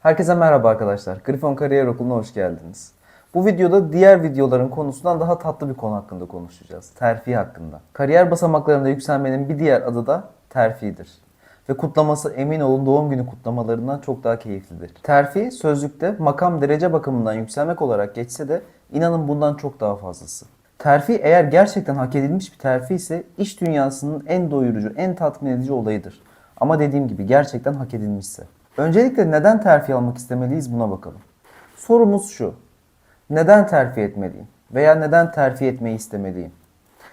Herkese merhaba arkadaşlar. Grifon Kariyer Okulu'na hoş geldiniz. Bu videoda diğer videoların konusundan daha tatlı bir konu hakkında konuşacağız. Terfi hakkında. Kariyer basamaklarında yükselmenin bir diğer adı da terfidir. Ve kutlaması emin olun doğum günü kutlamalarından çok daha keyiflidir. Terfi sözlükte makam derece bakımından yükselmek olarak geçse de inanın bundan çok daha fazlası. Terfi eğer gerçekten hak edilmiş bir terfi ise iş dünyasının en doyurucu, en tatmin edici olayıdır. Ama dediğim gibi gerçekten hak edilmişse. Öncelikle neden terfi almak istemeliyiz buna bakalım. Sorumuz şu. Neden terfi etmeliyim? Veya neden terfi etmeyi istemeliyim?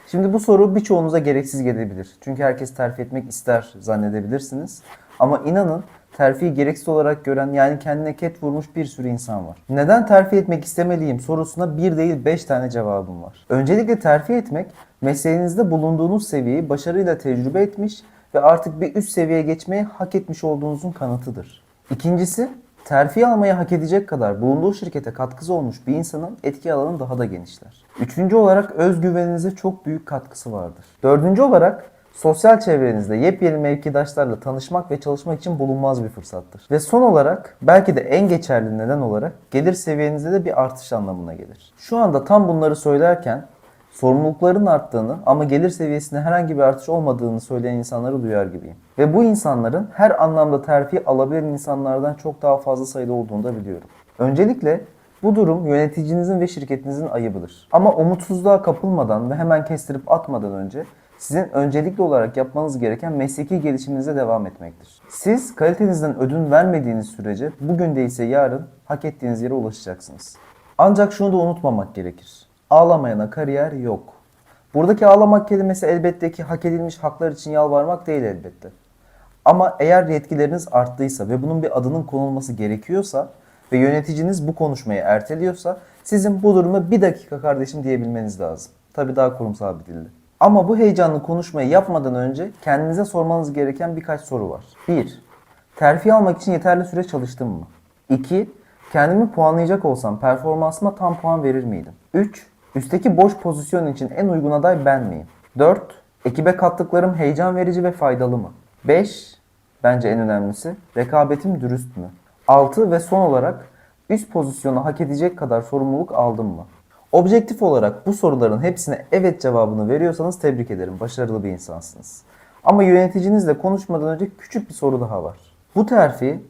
Şimdi bu soru birçoğunuza gereksiz gelebilir. Çünkü herkes terfi etmek ister zannedebilirsiniz. Ama inanın terfiyi gereksiz olarak gören yani kendine ket vurmuş bir sürü insan var. Neden terfi etmek istemeliyim sorusuna bir değil beş tane cevabım var. Öncelikle terfi etmek mesleğinizde bulunduğunuz seviyeyi başarıyla tecrübe etmiş ve artık bir üst seviyeye geçmeyi hak etmiş olduğunuzun kanıtıdır. İkincisi terfi almayı hak edecek kadar bulunduğu şirkete katkısı olmuş bir insanın etki alanı daha da genişler. Üçüncü olarak özgüveninize çok büyük katkısı vardır. Dördüncü olarak sosyal çevrenizde yepyeni mevkidaşlarla tanışmak ve çalışmak için bulunmaz bir fırsattır. Ve son olarak belki de en geçerli neden olarak gelir seviyenizde de bir artış anlamına gelir. Şu anda tam bunları söylerken sorumlulukların arttığını ama gelir seviyesinde herhangi bir artış olmadığını söyleyen insanları duyar gibiyim. Ve bu insanların her anlamda terfi alabilen insanlardan çok daha fazla sayıda olduğunu da biliyorum. Öncelikle bu durum yöneticinizin ve şirketinizin ayıbıdır. Ama umutsuzluğa kapılmadan ve hemen kestirip atmadan önce sizin öncelikli olarak yapmanız gereken mesleki gelişiminize devam etmektir. Siz kalitenizden ödün vermediğiniz sürece bugün değilse yarın hak ettiğiniz yere ulaşacaksınız. Ancak şunu da unutmamak gerekir. Ağlamayana kariyer yok. Buradaki ağlamak kelimesi elbette ki hak edilmiş haklar için yalvarmak değil elbette. Ama eğer yetkileriniz arttıysa ve bunun bir adının konulması gerekiyorsa ve yöneticiniz bu konuşmayı erteliyorsa sizin bu duruma bir dakika kardeşim diyebilmeniz lazım. Tabii daha kurumsal bir dille. Ama bu heyecanlı konuşmayı yapmadan önce kendinize sormanız gereken birkaç soru var. 1. Terfi almak için yeterli süre çalıştım mı? 2. Kendimi puanlayacak olsam performansıma tam puan verir miydim? 3. Üstteki boş pozisyon için en uygun aday ben miyim? 4. Ekibe kattıklarım heyecan verici ve faydalı mı? 5. Bence en önemlisi rekabetim dürüst mü? 6 ve son olarak üst pozisyonu hak edecek kadar sorumluluk aldım mı? Objektif olarak bu soruların hepsine evet cevabını veriyorsanız tebrik ederim. Başarılı bir insansınız. Ama yöneticinizle konuşmadan önce küçük bir soru daha var. Bu terfi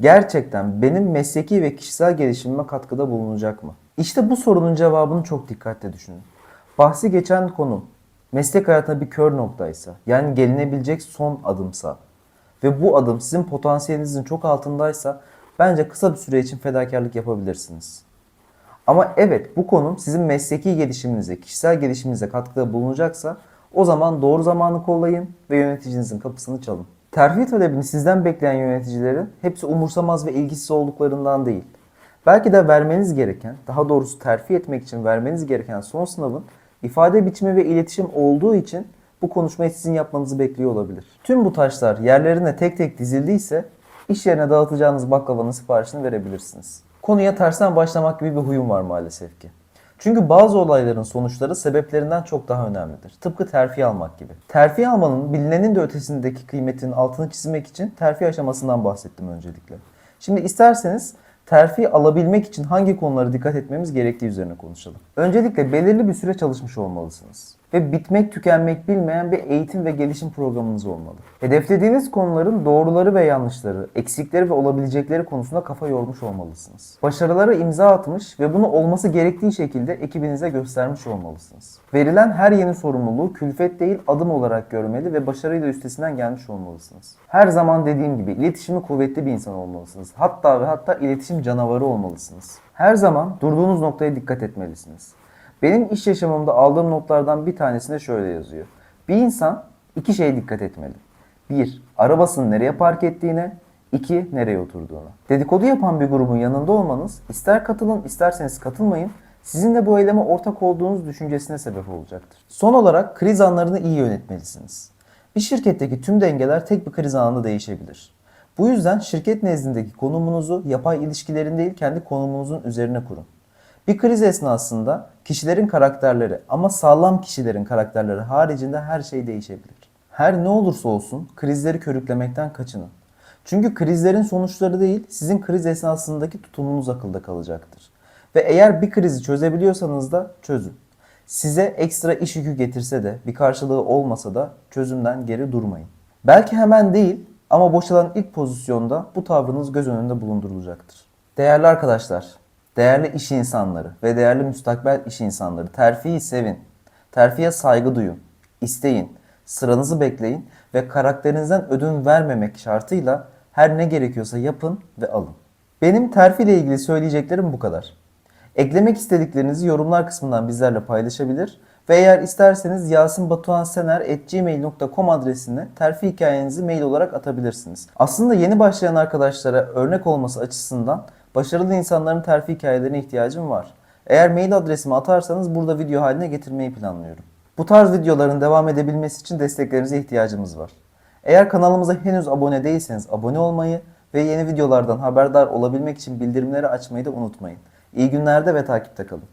gerçekten benim mesleki ve kişisel gelişimime katkıda bulunacak mı? İşte bu sorunun cevabını çok dikkatle düşünün. Bahsi geçen konu meslek hayatına bir kör noktaysa, yani gelinebilecek son adımsa ve bu adım sizin potansiyelinizin çok altındaysa bence kısa bir süre için fedakarlık yapabilirsiniz. Ama evet bu konum sizin mesleki gelişiminize, kişisel gelişiminize katkıda bulunacaksa o zaman doğru zamanı kollayın ve yöneticinizin kapısını çalın. Terfi talebini sizden bekleyen yöneticilerin hepsi umursamaz ve ilgisiz olduklarından değil. Belki de vermeniz gereken, daha doğrusu terfi etmek için vermeniz gereken son sınavın ifade biçimi ve iletişim olduğu için bu konuşmayı sizin yapmanızı bekliyor olabilir. Tüm bu taşlar yerlerine tek tek dizildiyse iş yerine dağıtacağınız baklavanın siparişini verebilirsiniz. Konuya tersten başlamak gibi bir huyum var maalesef ki. Çünkü bazı olayların sonuçları sebeplerinden çok daha önemlidir. Tıpkı terfi almak gibi. Terfi almanın bilinenin de ötesindeki kıymetinin altını çizmek için terfi aşamasından bahsettim öncelikle. Şimdi isterseniz terfi alabilmek için hangi konulara dikkat etmemiz gerektiği üzerine konuşalım. Öncelikle belirli bir süre çalışmış olmalısınız. Ve bitmek tükenmek bilmeyen bir eğitim ve gelişim programınız olmalı. Hedeflediğiniz konuların doğruları ve yanlışları, eksikleri ve olabilecekleri konusunda kafa yormuş olmalısınız. Başarılara imza atmış ve bunu olması gerektiği şekilde ekibinize göstermiş olmalısınız. Verilen her yeni sorumluluğu külfet değil adım olarak görmeli ve başarıyla üstesinden gelmiş olmalısınız. Her zaman dediğim gibi iletişimi kuvvetli bir insan olmalısınız. Hatta ve hatta iletişim canavarı olmalısınız. Her zaman durduğunuz noktaya dikkat etmelisiniz. Benim iş yaşamımda aldığım notlardan bir tanesinde şöyle yazıyor. Bir insan iki şeye dikkat etmeli. Bir, arabasını nereye park ettiğine. iki nereye oturduğuna. Dedikodu yapan bir grubun yanında olmanız, ister katılın isterseniz katılmayın, sizinle bu eyleme ortak olduğunuz düşüncesine sebep olacaktır. Son olarak kriz anlarını iyi yönetmelisiniz. Bir şirketteki tüm dengeler tek bir kriz anında değişebilir. Bu yüzden şirket nezdindeki konumunuzu yapay ilişkilerin değil kendi konumunuzun üzerine kurun. Bir kriz esnasında kişilerin karakterleri ama sağlam kişilerin karakterleri haricinde her şey değişebilir. Her ne olursa olsun krizleri körüklemekten kaçının. Çünkü krizlerin sonuçları değil, sizin kriz esnasındaki tutumunuz akılda kalacaktır. Ve eğer bir krizi çözebiliyorsanız da çözün. Size ekstra iş yükü getirse de, bir karşılığı olmasa da çözümden geri durmayın. Belki hemen değil ama boşalan ilk pozisyonda bu tavrınız göz önünde bulundurulacaktır. Değerli arkadaşlar, değerli iş insanları ve değerli müstakbel iş insanları terfiyi sevin. Terfiye saygı duyun, isteyin, sıranızı bekleyin ve karakterinizden ödün vermemek şartıyla her ne gerekiyorsa yapın ve alın. Benim terfi ile ilgili söyleyeceklerim bu kadar. Eklemek istediklerinizi yorumlar kısmından bizlerle paylaşabilir ve eğer isterseniz yasinbatuhansener.gmail.com adresine terfi hikayenizi mail olarak atabilirsiniz. Aslında yeni başlayan arkadaşlara örnek olması açısından başarılı insanların terfi hikayelerine ihtiyacım var. Eğer mail adresimi atarsanız burada video haline getirmeyi planlıyorum. Bu tarz videoların devam edebilmesi için desteklerinize ihtiyacımız var. Eğer kanalımıza henüz abone değilseniz abone olmayı ve yeni videolardan haberdar olabilmek için bildirimleri açmayı da unutmayın. İyi günlerde ve takipte kalın.